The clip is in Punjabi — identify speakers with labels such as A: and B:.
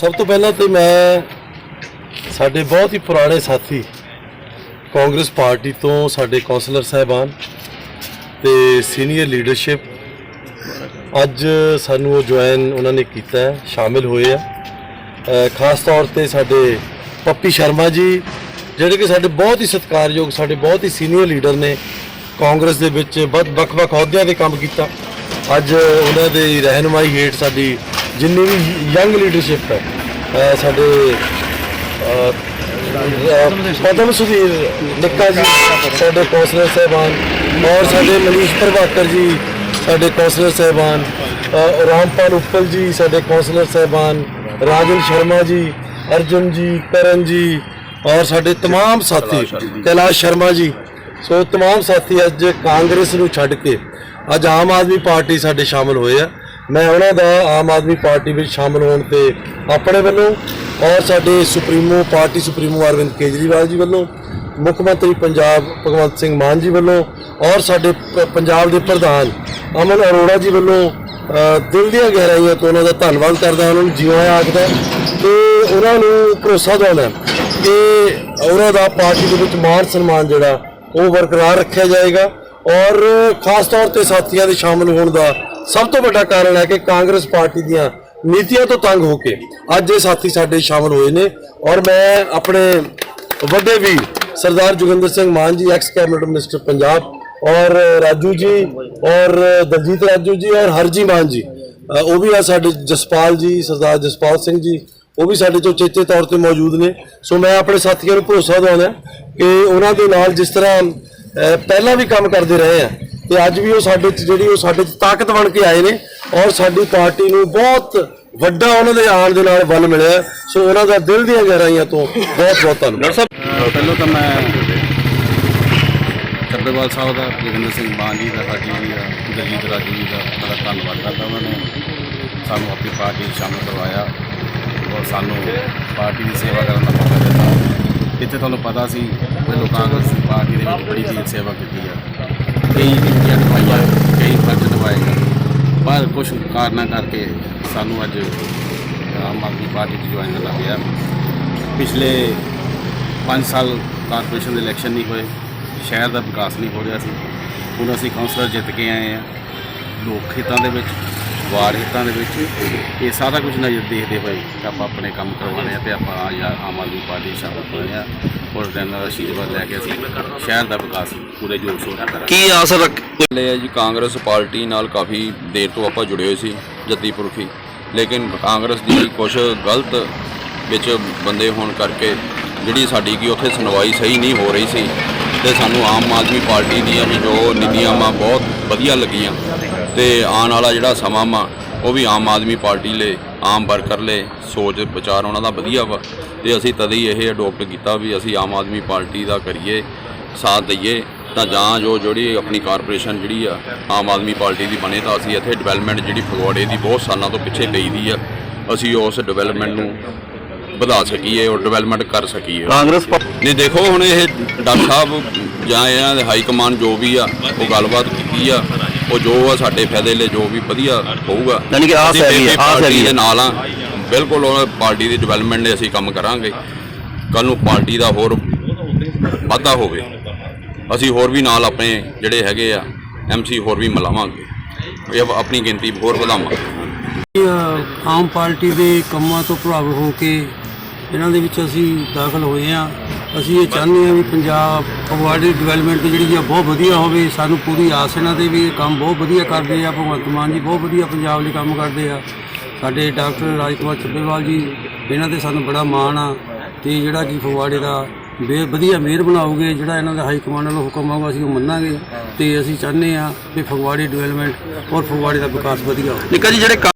A: ਸਭ ਤੋਂ ਪਹਿਲਾਂ ਤੇ ਮੈਂ ਸਾਡੇ ਬਹੁਤ ਹੀ ਪੁਰਾਣੇ ਸਾਥੀ ਕਾਂਗਰਸ ਪਾਰਟੀ ਤੋਂ ਸਾਡੇ ਕੌਂਸਲਰ ਸਾਹਿਬਾਨ ਤੇ ਸੀਨੀਅਰ ਲੀਡਰਸ਼ਿਪ ਅੱਜ ਸਾਨੂੰ ਉਹ ਜੁਆਇਨ ਉਹਨਾਂ ਨੇ ਕੀਤਾ ਹੈ, ਸ਼ਾਮਿਲ ਹੋਏ ਆ। ਖਾਸ ਤੌਰ ਤੇ ਸਾਡੇ ਪੱਪੀ ਸ਼ਰਮਾ ਜੀ, ਜਿਹੜੇ ਕਿ ਸਾਡੇ ਬਹੁਤ ਹੀ ਸਤਿਕਾਰਯੋਗ, ਸਾਡੇ ਬਹੁਤ ਹੀ ਸੀਨੀਅਰ ਲੀਡਰ ਨੇ ਕਾਂਗਰਸ ਦੇ ਵਿੱਚ ਬਹੁਤ ਵੱਖ-ਵੱਖ ਅਹੁਦਿਆਂ ਤੇ ਕੰਮ ਕੀਤਾ। ਅੱਜ ਉਹਨਾਂ ਦੇ ਰਹਿਨੁਮਾਈ ਹੇਠ ਸਾਡੀ ਜਿੰਨੀ ਵੀ ਯੰਗ ਲੀਡਰਸ਼ਿਪ ਹੈ ਅ, ਸਾਡੇ ਅ, ਅ, ਪਦਮ ਸੁਧੀਰ ਨਿੱਕਾ ਜੀ ਸਾਡੇ ਕੌਂਸਲਰ ਸਾਹਿਬਾਨ ਔਰ ਸਾਡੇ ਮਨੀਸ਼ ਪ੍ਰਭਾਕਰ ਜੀ ਸਾਡੇ ਕੌਂਸਲਰ ਸਾਹਿਬਾਨ ਅ, ਰਾਮਪਾਲ ਉੱਪਲ ਜੀ ਸਾਡੇ ਕੌਂਸਲਰ ਸਾਹਿਬਾਨ ਰਾਜਨ ਸ਼ਰਮਾ ਜੀ ਅਰਜੁਨ ਜੀ ਕਰਨ ਜੀ ਔਰ ਸਾਡੇ तमाम ਸਾਥੀ ਕੈਲਾਸ਼ ਸ਼ਰਮਾ ਜੀ ਸੋ तमाम ਸਾਥੀ ਅੱਜ ਕਾਂਗਰਸ ਨੂੰ ਛੱਡ ਕੇ ਅੱਜ ਆਮ ਆਦਮੀ ਪਾਰਟੀ ਸਾਡੇ ਸ਼ਾਮਲ ਹੋਏ ਆ ਮੈਂ ਉਹਨਾਂ ਦਾ ਆਮ ਆਦਮੀ ਪਾਰਟੀ ਵਿੱਚ ਸ਼ਾਮਲ ਹੋਣ ਤੇ ਆਪਣੇ ਵੱਲੋਂ ਔਰ ਸਾਡੇ supremo party supremo Arvind Kejriwal ji ਵੱਲੋਂ, ਮੁੱਖ ਮੰਤਰੀ ਪੰਜਾਬ ਭਗਵੰਤ ਸਿੰਘ ਮਾਨ ਜੀ ਵੱਲੋਂ ਔਰ ਸਾਡੇ ਪੰਜਾਬ ਦੇ ਪ੍ਰਧਾਨ ਅਮਨ ਅਰੋੜਾ ਜੀ ਵੱਲੋਂ ਦਿਲ ਦੀਆਂ ਗਹਿਰਾਈਆਂ ਤੋਂ ਉਹਨਾਂ ਦਾ ਧੰਨਵਾਦ ਕਰਦਾ, ਉਹਨਾਂ ਨੂੰ ਜੀਵਾਂ ਆਖਦਾ ਤੇ ਉਹਨਾਂ ਨੂੰ ਭਰੋਸਾ ਦਿਵਾਉਣਾ ਕਿ ਉਹਨਾਂ ਦਾ ਪਾਰਟੀ ਦੇ ਵਿੱਚ ਮਾਣ ਸਨਮਾਨ ਜਿਹੜਾ, ਉਹ ਬਰਕਰਾਰ ਰੱਖਿਆ ਜਾਏਗਾ ਔਰ ਖਾਸ ਤੌਰ ਤੇ ਸਾਥੀਆਂ ਦੇ ਸ਼ਾਮਲ ਹੋਣ ਦਾ ਸਭ ਤੋਂ ਵੱਡਾ ਕਾਰਨ ਹੈ ਕਿ ਕਾਂਗਰਸ ਪਾਰਟੀ ਦੀਆਂ ਨੀਤੀਆਂ ਤੋਂ ਤੰਗ ਹੋ ਕੇ ਅੱਜ ਇਹ ਸਾਥੀ ਸਾਡੇ ਸ਼ਾਮਲ ਹੋਏ ਨੇ ਔਰ ਮੈਂ ਆਪਣੇ ਵੱਡੇ ਵੀ ਸਰਦਾਰ ਜੋਗਿੰਦਰ ਸਿੰਘ ਮਾਨ ਜੀ ਐਕਸ ਕੈਬਨਿਟ ਮਿਨਿਸਟਰ ਪੰਜਾਬ ਔਰ ਰਾਜੂ ਜੀ ਔਰ ਦਲਜੀਤ ਰਾਜੂ ਜੀ ਔਰ ਹਰਜੀ ਮਾਨ ਜੀ। ਉਹ ਵੀ ਆ ਸਾਡੇ ਜਸਪਾਲ ਜੀ, ਸਰਦਾਰ ਜਸਪਾਲ ਸਿੰਘ ਜੀ, ਉਹ ਵੀ ਸਾਡੇ ਤੋਂ ਚੇਤੇ ਤੌਰ ਤੇ ਮੌਜੂਦ ਨੇ। ਸੋ ਮੈਂ ਆਪਣੇ ਸਾਥੀਆਂ ਨੂੰ ਭਰੋਸਾ ਦਿਵਾਉਣਾ ਕਿ ਉਹਨਾਂ ਦੇ ਨਾਲ ਜਿਸ ਤਰ੍ਹਾਂ ਪਹਿਲਾਂ ਵੀ ਕੰਮ ਕਰਦੇ ਰਹੇ ਆ ਤੇ ਅੱਜ ਵੀ ਉਹ ਸਾਡੇ ਚ ਜਿਹੜੀ ਉਹ ਸਾਡੇ ਚ ਤਾਕਤ ਬਣ ਕੇ ਆਏ ਨੇ ਔਰ ਸਾਡੀ ਪਾਰਟੀ ਨੂੰ ਬਹੁਤ ਵੱਡਾ ਉਹਨਾਂ ਦੇ ਆਉਣ ਦੇ ਨਾਲ ਬਲ ਮਿਲਿਆ। ਸੋ ਉਹਨਾਂ ਦਾ ਦਿਲ ਦੀਆਂ ਗਹਿਰਾਈਆਂ ਤੋਂ ਬਹੁਤ ਬਹੁਤ ਧੰਨਵਾਦ।
B: ਸਾਹਿਬ ਪਹਿਲਾਂ ਤਾਂ ਮੈਂ ਚੱਬੇਵਾਲ ਸਾਹਿਬ ਦਾ, ਜੋਗਿੰਦਰ ਸਿੰਘ ਮਾਨ ਜੀ ਦਾ ਸਾਡੀ ਜੀ ਦਾ, ਦਲਜੀਤ ਰਾਜੂ ਜੀ ਦਾ ਬੜਾ ਧੰਨਵਾਦ ਕਰਦਾ ਉਹਨਾਂ ਨੇ। ਸਾਨੂੰ ਆਪਣੀ ਪਾਰਟੀ 'ਚ ਸ਼ਾਮਲ ਕਰਵਾਇਆ ਔਰ ਸਾਨੂੰ ਪਾਰਟੀ ਦੀ ਸੇਵਾ ਕਰਨ ਦਾ ਮੌਕਾ ਦਿੱਤਾ। ਇੱਥੇ ਤੁਹਾਨੂੰ ਪਤਾ ਸੀ, ਪਹਿਲੋਂ ਕਾਂਗਰਸ ਪਾਰਟੀ ਦੇ ਵਿੱਚ ਬੜੀ ਜੀ ਸੇਵਾ ਕੀਤੀ ਆ। ਕਈ ਡਿਊਟੀਆਂ ਦਵਾਈਆਂ, ਕਈ ਫਰਜ਼ ਦਵਾਏ ਗਏ। ਪਰ ਕੁਝ ਕਾਰਨਾਂ ਕਰਕੇ ਸਾਨੂੰ ਅੱਜ, ਆਮ ਆਦਮੀ ਪਾਰਟੀ 'ਚ ਜੁਆਇਨ ਕਰਨਾ ਪਿਆ ਪਿਛਲੇ 5 ਸਾਲ ਕਾਰਪੋਰੇਸ਼ਨ ਦੇ ਇਲੈਕਸ਼ਨ ਨਹੀਂ ਹੋਏ, ਸ਼ਹਿਰ ਦਾ ਵਿਕਾਸ ਨਹੀਂ ਹੋ ਰਿਹਾ ਸੀ ਹੁਣ ਅਸੀਂ ਕਾਉਂਸਲਰ ਜਿੱਤ ਕੇ ਆਏ ਆ ਲੋਕ ਹਿੱਤਾਂ ਦੇ ਵਿੱਚ ਵਾਰ ਹਿੱਤਾਂ ਦੇ ਵਿੱਚ ਇਹ ਸਾਰਾ ਕੁਝ ਨਜ਼ਰ ਦੇਖਦੇ ਹੋਏ ਆਪਾਂ ਆਪਣੇ ਕੰਮ ਕਰਵਾਉਣੇ ਆ ਤੇ ਆਪਾਂ ਜਾਂ ਆਮ ਆਦਮੀ ਪਾਰਟੀ ਸ਼ਾਮਲ ਹੋਏ ਆ। ਔਰ ਇਹਨਾਂ ਦਾ ਆਸ਼ੀਰਵਾਦ ਲੈ ਕੇ ਅਸੀਂ ਸ਼ਹਿਰ ਦਾ ਵਿਕਾਸ ਪੂਰੇ ਜੋਰ ਸ਼ੋਰ ਨਾਲ ਕਰਾਂਗੇ।
C: ਕੀ ਆਸ ਰੱਖ ਲਿਆ ਜੀ, ਕਾਂਗਰਸ ਪਾਰਟੀ ਨਾਲ ਕਾਫੀ ਦੇਰ ਤੋਂ ਆਪਾਂ ਜੁੜੇ ਹੋਏ ਸੀ, ਜੱਦੀ ਪੁਰਖੀ। ਲੇਕਿਨ ਕਾਂਗਰਸ ਦੀ ਕੁਝ ਗਲਤ ਵਿੱਚ ਬੰਦੇ ਹੋਣ ਕਰਕੇ ਜਿਹੜੀ ਸਾਡੀ ਕੀ ਉੱਥੇ ਸੁਣਵਾਈ ਸਹੀ ਨਹੀਂ ਹੋ ਰਹੀ ਸੀ, ਤੇ ਸਾਨੂੰ ਆਮ ਆਦਮੀ ਪਾਰਟੀ ਦੀਆਂ ਵੀ ਜੋ ਨੀਤੀਆਂ ਵਾ ਬਹੁਤ ਵਧੀਆ ਲੱਗੀਆਂ। ਤੇ ਆਉਣ ਵਾਲਾ ਜਿਹੜਾ ਸਮਾਂ ਵਾ ਉਹ ਵੀ ਆਮ ਆਦਮੀ ਪਾਰਟੀ ਲਈ ਆਮ ਵਰਕਰ ਲਈ ਸੋਚ ਵਿਚਾਰ ਉਹਨਾਂ ਦਾ ਵਧੀਆ ਵਾ। ਤੇ ਅਸੀਂ ਤਦ ਹੀ ਇਹ ਅਡਾਪਟ ਕੀਤਾ ਵੀ ਅਸੀਂ ਆਮ ਆਦਮੀ ਪਾਰਟੀ ਦਾ ਕਰੀਏ ਸਾਥ ਦਈਏ ਤਾਂ ਜਾਂ ਜੋ ਜਿਹੜੀ ਆਪਣੀ ਕਾਰਪੋਰੇਸ਼ਨ ਜਿਹੜੀ ਆ ਆਮ ਆਦਮੀ ਪਾਰਟੀ ਦੀ ਬਣੇ ਤਾਂ ਅਸੀਂ ਇੱਥੇ ਡਿਵੈਲਪਮੈਂਟ ਜਿਹੜੀ ਫਗਵਾੜੇ ਦੀ ਬਹੁਤ ਸਾਲਾਂ ਤੋਂ ਪਿੱਛੇ ਗਈ ਦੀ ਆ ਅਸੀਂ ਉਸ ਡਿਵੈਲਪਮੈਂਟ ਨੂੰ ਵਧਾ ਸਕੀਏ ਔਰ ਡਿਵੈਲਪਮੈਂਟ ਕਰ ਸਕੀਏ।
D: ਕਾਂਗਰਸ
C: ਨਹੀਂ ਦੇਖੋ ਹੁਣ ਇਹ ਡਾਕਟਰ ਸਾਹਿਬ ਜਾਂ ਇਹਨਾਂ ਦੇ ਹਾਈ ਕਮਾਂਡ ਜੋ ਵੀ ਆ ਉਹ ਗੱਲਬਾਤ ਕੀਤੀ ਆ ਉਹ ਜੋ ਆ ਸਾਡੇ ਫਾਇਦੇ ਲਈ ਜੋ ਵੀ ਵਧੀਆ ਹੋਊਗਾ।
D: ਯਾਨੀ ਕਿ ਆਸ
C: ਅਸੀਂ
D: ਹੈਗੀ ਹੈ,
C: BJP
D: ਆਸ
C: ਪਾਰਟੀ
D: ਹੈਗੀ ਹੈ।
C: ਦੇ ਨਾਲ ਆ। ਬਿਲਕੁਲ ਉਹ ਪਾਰਟੀ ਦੀ ਡਿਵੈਲਪਮੈਂਟ ਲਈ ਅਸੀਂ ਕੰਮ ਕਰਾਂਗੇ। ਕੱਲ ਨੂੰ ਪਾਰਟੀ ਦਾ ਹੋਰ ਵਾਧਾ ਹੋਵੇ। ਅਸੀਂ ਹੋਰ ਵੀ ਨਾਲ ਆਪਣੇ ਜਿਹੜੇ ਹੈਗੇ ਆ ਐਮਸੀ ਹੋਰ ਵੀ ਮਿਲਾਵਾਂਗੇ। ਇਹ ਆਪਣੀ ਗਿਣਤੀ ਹੋਰ ਵਧਾਵਾਂਗੇ।
E: ਅ, ਆਮ ਪਾਰਟੀ ਦੇ ਕੰਮਾਂ ਤੋਂ ਪ੍ਰਭਾਵਿਤ ਹੋ ਕੇ ਇਹਨਾਂ ਦੇ ਵਿੱਚ ਅਸੀਂ ਦਾਖਲ ਹੋਏ ਆ। ਅਸੀਂ ਇਹ ਚਾਹੁੰਦੇ ਹਾਂ ਵੀ ਪੰਜਾਬ ਫਗਵਾੜੇ ਡਿਵੈਲਪਮੈਂਟ ਜਿਹੜੀ ਆ ਬਹੁਤ ਵਧੀਆ ਹੋਵੇ, ਸਾਨੂੰ ਪੂਰੀ ਆਸ ਇਹਨਾਂ ਤੇ ਵੀ ਇਹ ਕੰਮ ਬਹੁਤ ਵਧੀਆ ਕਰਦੇ ਆ, ਭਗਵੰਤ ਮਾਨ ਜੀ ਬਹੁਤ ਵਧੀਆ ਪੰਜਾਬ ਲਈ ਕੰਮ ਕਰਦੇ ਆ। ਸਾਡੇ ਡਾਕਟਰ ਰਾਜਕੁਮਾਰ ਛੱਬੇਵਾਲ ਜੀ, ਇਹਨਾਂ ਤੇ ਸਾਨੂੰ ਬੜਾ ਮਾਣ ਆ ਤੇ ਜਿਹੜਾ ਕਿ ਫਗਵਾੜੇ ਦਾ ਬੇ ਵਧੀਆ ਮੇਅਰ ਬਣਾਓਗੇ, ਜਿਹੜਾ ਇਹਨਾਂ ਦਾ ਹਾਈ ਕਮਾਂਡ ਵੱਲੋਂ ਹੁਕਮ ਆਊਗਾ, ਅਸੀਂ ਉਹ ਮੰਨਾਂਗੇ ਤੇ ਅਸੀਂ ਚਾਹੁੰਦੇ ਆ ਕਿ ਫਗਵਾੜੇ ਡਿਵੈਲਪਮੈਂਟ ਔਰ ਫਗਵਾੜੇ ਦਾ ਵਿਕਾਸ ਵਧੀਆ ਹੋਵੇ।
D: ਨਿੱਕਾ ਜੀ, ਜਿਹੜੇ